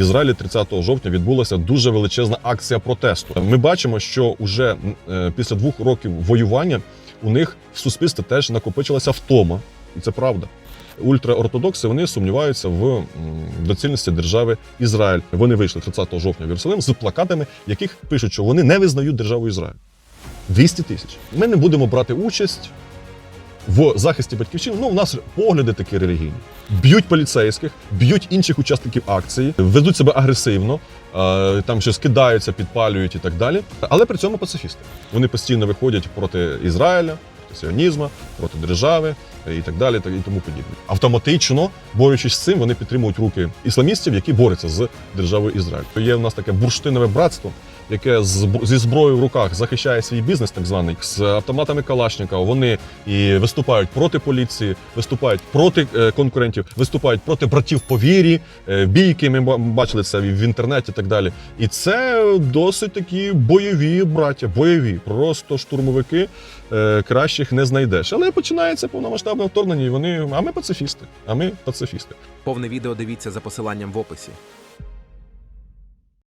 В Ізраїлі 30 жовтня відбулася дуже величезна акція протесту. Ми бачимо, що уже е, після двох років воювання у них в суспільстві теж накопичилася втома, і це правда. Ультраортодокси вони сумніваються в доцільності держави Ізраїль. Вони вийшли 30 жовтня в Єрусалим з плакатами, яких пишуть, що вони не визнають державу Ізраїль. 200 тисяч. Ми не будемо брати участь в захисті батьківщини. Ну, у нас погляди такі релігійні. Б'ють поліцейських, б'ють інших учасників акції, ведуть себе агресивно, е, там щось кидаються, підпалюють і так далі. Але при цьому пацифісти. Вони постійно виходять проти Ізраїля, проти сіонізму, проти держави е, і так далі, і тому подібне. Автоматично, борючись з цим, вони підтримують руки ісламістів, які борються з державою Ізраїль. Є в нас таке бурштинове братство, яке зі зброєю в руках захищає свій бізнес, так званий з автоматами Калашникова. Вони і виступають проти поліції, виступають проти е, конкурентів, виступають проти братів по вірі, е, бійки. Ми бачили це в інтернеті і так далі. І це досить такі бойові браття, бойові, просто штурмовики. е, Кращих не знайдеш. Але починається повномасштабне вторгнення, і вони. А ми пацифісти. А ми пацифісти. Повне відео дивіться за посиланням в описі.